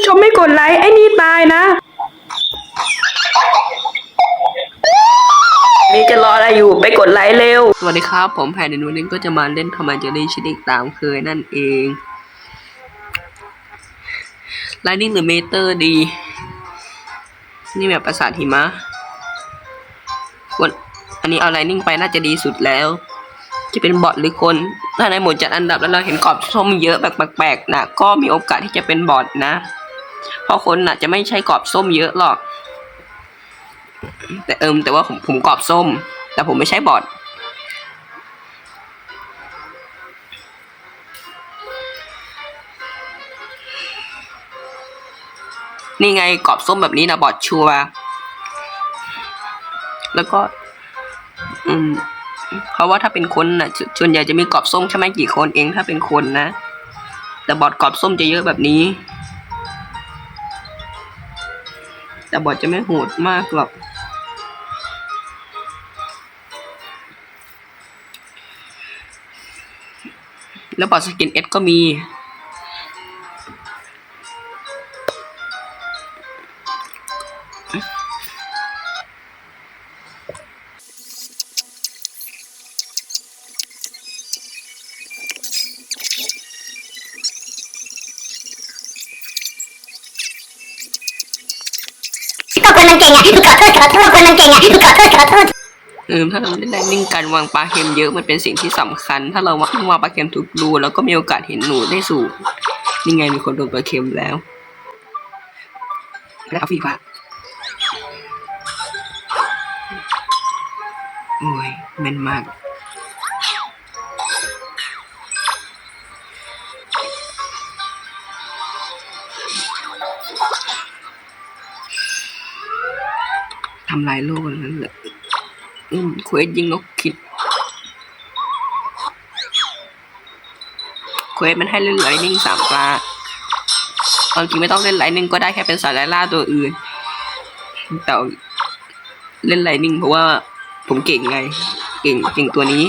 ผู้ชมไม่กดไลค์ไอ้นี่ตายนะ นี่จะรออะไรอยู่ไปกดไลค์เร็ว สวัสดีครับ ผมแพนเดนวันนี้ก็จะมาเล่นทอมแอนเจอรี่ชิดิกตามเคยนั่นเอง Lightning หรือเมเตอร์ดี นี่แบบประสาทหิมะควรอันนี้เอา Lightning ไปน่าจะดีสุดแล้ว จะเป็นบอทหรือคน ถ้าในหมวดจัดอันดับแล้วเราเห็นกรอบส้มเยอะแบบแปลกๆนะก็มีโอกาสที่จะเป็นบอทนะ เพราะคนน่ะจะไม่ใช่กรอบส้มเยอะหรอก แต่เอิมแต่ว่าผมผมกรอบส้ม แต่ผมไม่ใช่บอทนี่ไงกรอบส้มแบบนี้นะบอดชัวแล้วก็ อืมเพราะว่าถ้าเป็นคนน่ะส่วนใหญ่จะมีกรอบส้มแค่ไหมกี่คนเองถ้าเป็นคนนะ แต่บอดกรอบส้มจะเยอะแบบนี้ แต่บอดจะไม่โหดมากหรอก แล้วบอดสกินเอสก็มี มันเก่งอะขอโทษขอโทษคนมันเก่งอะขอโทษขอโทษเออถ้าเราเล่นไลนิ่งการวางปลาเค็มเยอะมันเป็นสิ่งที่สำคัญ ถ้าเราวางวางปลาเค็มทุกรูแล้วก็มีโอกาสเห็นหนูได้สูงนี่ไงมีคนโดนปลาเค็มแล้ว แล้วฟีฟ้าโอ้ยแม่นมาก ทำลายโลกนั้นแหละอืมเควสยิงนกคิดเควสมันให้เล่นไลนิ่งสามปลาตอนจริงไม่ต้องเล่นไลนิ่งก็ได้แค่เป็นสายไล่ล่าตัวอื่น แต่เล่นไลนิ่งเพราะว่าผมเก่งไง เก่งเก่งตัวนี้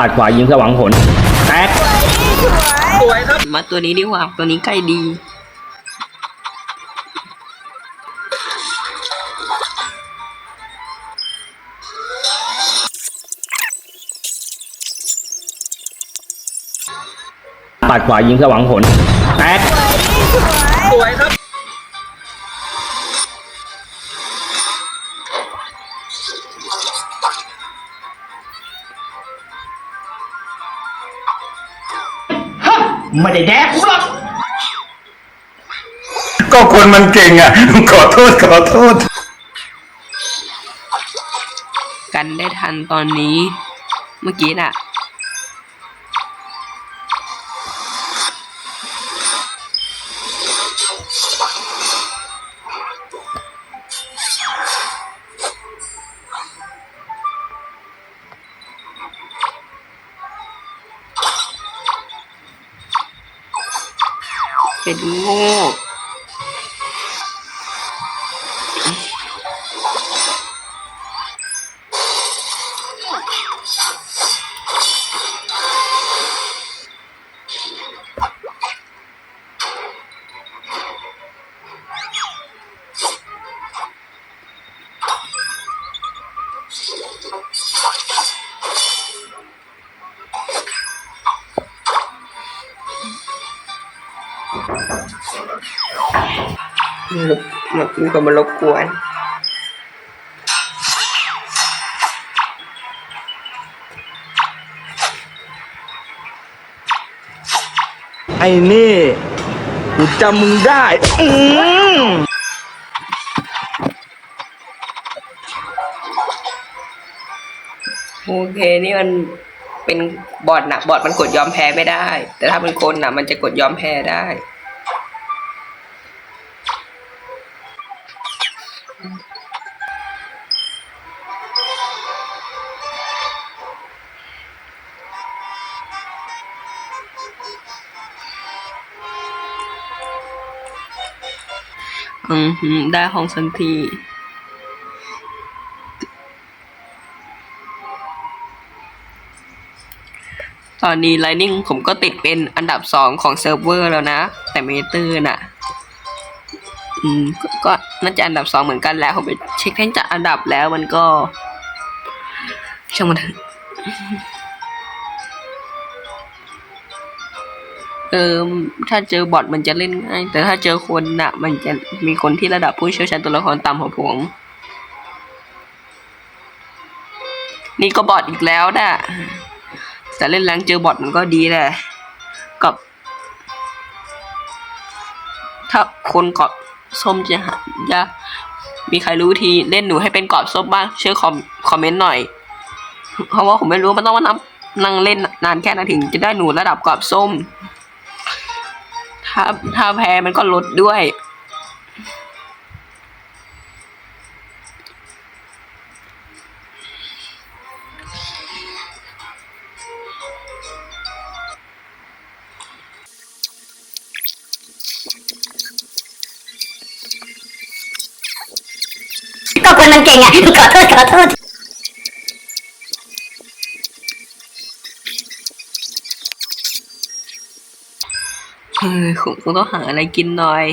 ปัดขวายิงสว่างผลแตกมาตัวนี้ดีกว่าตัวนี้ใกล้ดี ปัดขวายิงสว่างผลแตกไม่ คนมันเก่งอะ ขอโทษขอโทษ กันได้ทันตอนนี้ เมื่อกี้น่ะ เป็นโง่ มันมีคนมารบกวนไอ้นี่กูจำมึงได้ อืมโอเค นี่มันเป็นบอทนะบอทมันกดยอมแพ้ไม่ได้ แต่ถ้าเป็นคนนะมันจะกดยอมแพ้ได้ อืมได้ห้องสันทีตอนนี้ Lightning ผมก็ติดเป็นอันดับสองของเซิร์ฟเวอร์แล้วนะ แต่เมเตอร์น่ะ อืมกก็น่าจะอันดับสองเหมือนกันแล้วผมไปเช็คแท่งจากอันดับแล้วมันก็ช่างมันเถอะ เออถ้าเจอบอทมันจะเล่นง่ายแต่ถ้าเจอคนน่ะ มันจะมีคนที่ระดับผู้เชี่ยวชาญตัวละครต่ำกว่าผม นี่ก็บอทอีกแล้วน่ะแต่เล่นแรงเจอบอทมันก็ดีแหละกับ ถ้าคนกอบส้มจะหายากมีใครรู้วิธีเล่นหนูให้เป็นกรอบส้มบ้างเช่วยคอมคอมเมนต์หน่อย เพราะว่าผมไม่รู้มันต้องมานั่งนั่งเล่นนานแค่ไหนถึงจะได้หนูระดับกรอบส้ม ถ้าถ้าแพ้มันก็ลดด้วย ก็คนมันเก่งอะขอโทษขอโทษ เฮ้ย คงคงต้องหาอะไรกินหน่อย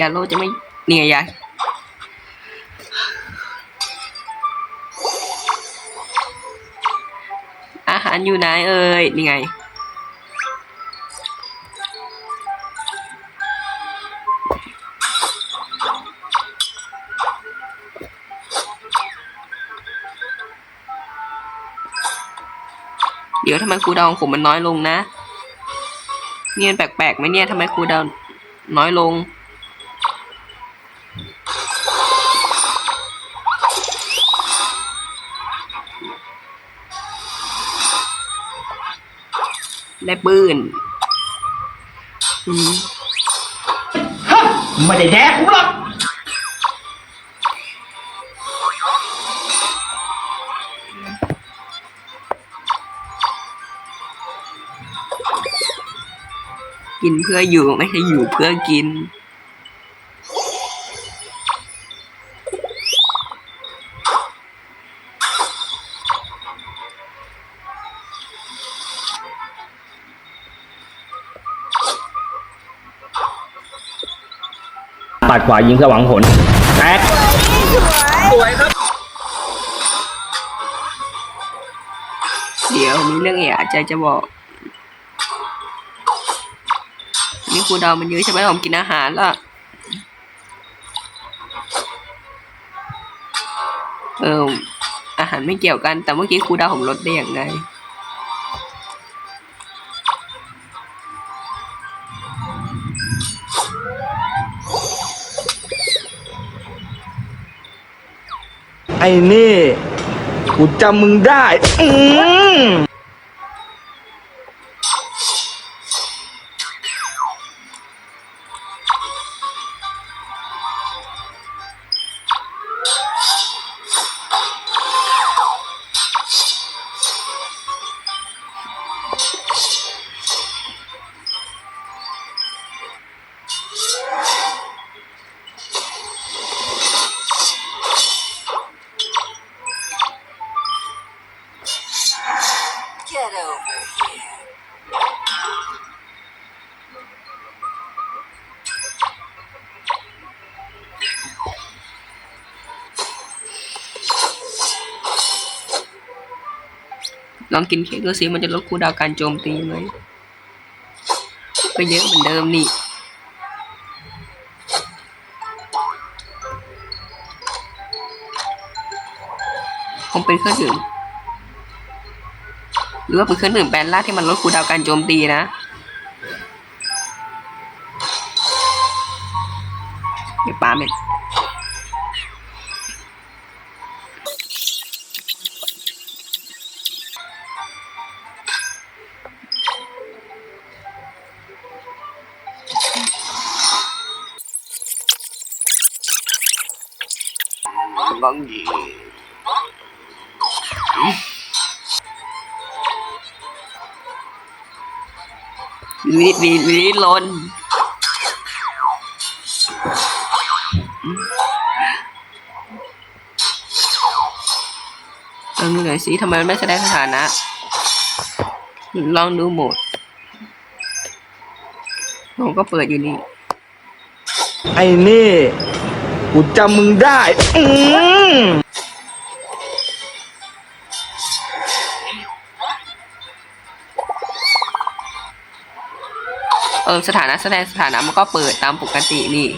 ยาโลจะไม่เหนี่ยยายอาหารอยู่ไหนเอ่ยนี่ไงเดี๋ยวทำไมครูดองผมมันน้อยลงนะ เนี่ยแปลกๆไหมเนี่ยทำไมครูดาวน้อยลง ได้ปืนอืม ไม่ได้แดกกูหรอก กินเพื่ออยู่ไม่ใช่อยู่เพื่อกิน ปัดขวายิงเพื่อหวังผลแตกเดี๋ยวมีเรื่องเอะใจจะบอก นี่ ครูดาวมันเยอะใช่ไหมผมกินอาหารละเอออาหารไม่เกี่ยวกัน แต่เมื่อกี้ครูดาวผมลดได้อย่างไรไอ้นี่กูจำมึงได้ อื ลองกินเค้กดูสิมันจะลดคูดาวการโจมตีไหมก็เยอะเหมือนเดิมนี่คงเป็นเครื่องดื่มหรือว่าเป็นเครื่องดื่มแบรนด์ล่าที่มันลดคูดาวการโจมตีนะเดี๋ยวปาเม็ด บังยีลีดลีดลีดลนลองดูหน่อยสิทำไมมันไม่แสดงสถานะ ลองดูโหมดผมก็เปิดอยู่นี่ ไอ้นี่ กูจำมึงได้ อืมเออสถานะแสดงสถานะมันก็เปิดตามปกตินี่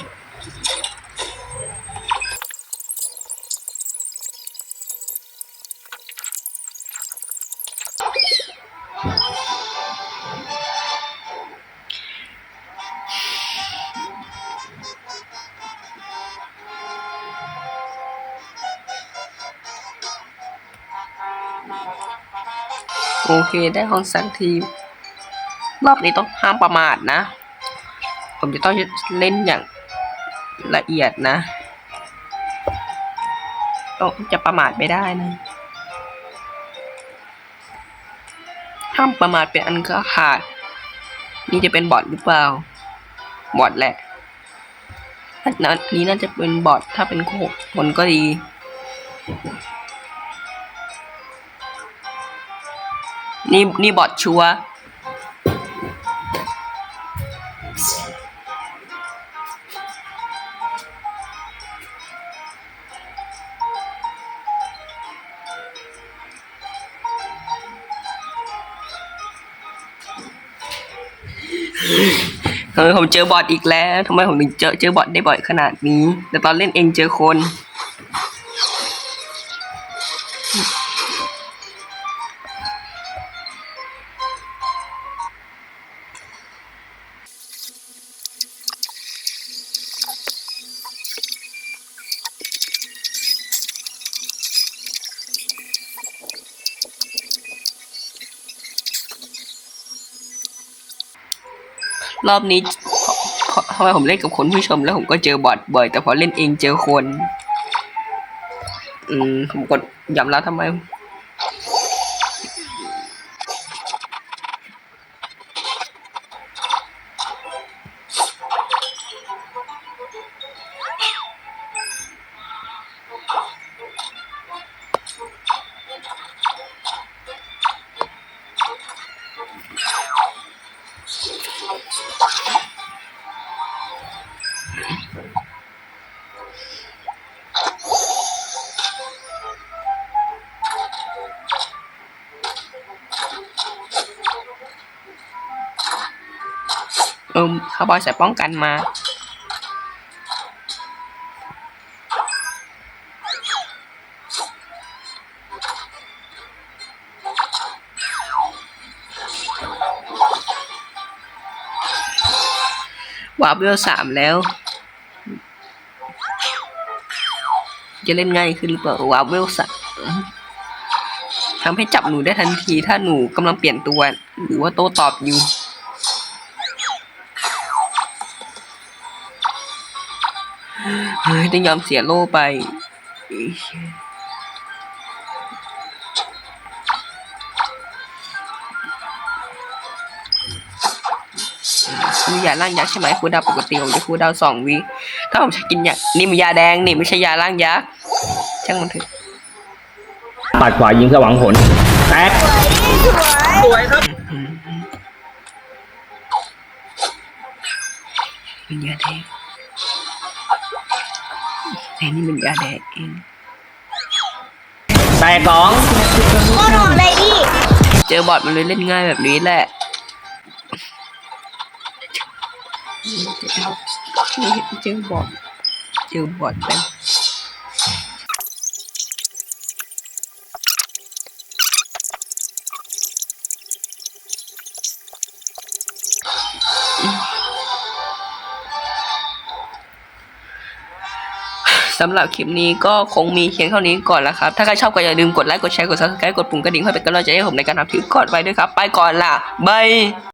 โอเคได้ของสักที รอบนี้ต้องห้ามประมาทนะ ผมจะต้องเล่นอย่างละเอียดนะ ต้องจะประมาทไม่ได้นะห้ามประมาทเป็นอันก็ขาด นี่จะเป็นบอทหรือเปล่า บอทแหละอันนี้น่าจะเป็นบอทถ้าเป็นคนก็ดี นี่นี่บอทชัวร์เออผมเจอบอทอีกแล้วทำไมผมถึงเจอเจอบอทได้บ่อยขนาดนี้ แต่ตอนเล่นเองเจอคน รอบนี้เพราะทำไมผมเล่นกับคนผู้ชมแล้วผมก็เจอบอทบ่อย แต่พอเล่นเองเจอคน อืมผมกดยอมรับทำไม เออคาร์บอยใส่ป้องกันมา วาร์ปเวลสามแล้ว จะเล่นง่ายขึ้นหรือเปล่าวาร์ปเวลสามทำให้จับหนูได้ทันทีถ้าหนูกำลังเปลี่ยนตัว หรือว่าโตตอบอยู่ เฮ้ยต้องยอมเสียโล่ไปมียาล่างยักษ์ใช่ไหมครูดาวปกติผมจะครูดาวสองวิถ้าผมจะกินยานี่มันยาแดงนี่ไม่ใช่ยาล่างยักษ์ช่างมันเถอะปัดขวายิงสว่างผลแตกมันยาแดง แต่นี่มันยาแดงเองแตกสองโคตรโหดเลยพี่เจอบอทมันเลยเล่นง่ายแบบนี้แหละเจอบอทเจอบอทแบ สำหรับคลิปนี้ก็คงมีเพียงเท่านี้ก่อนละครับ ถ้าใครชอบก็อย่าลืมกดไลค์ กดแชร์ กด subscribe กดปุ่มกระดิ่งเพื่อเป็นกำลังใจให้ผมในการทำคลิปก่อนไปด้วยครับ ไปก่อนล่ะบาย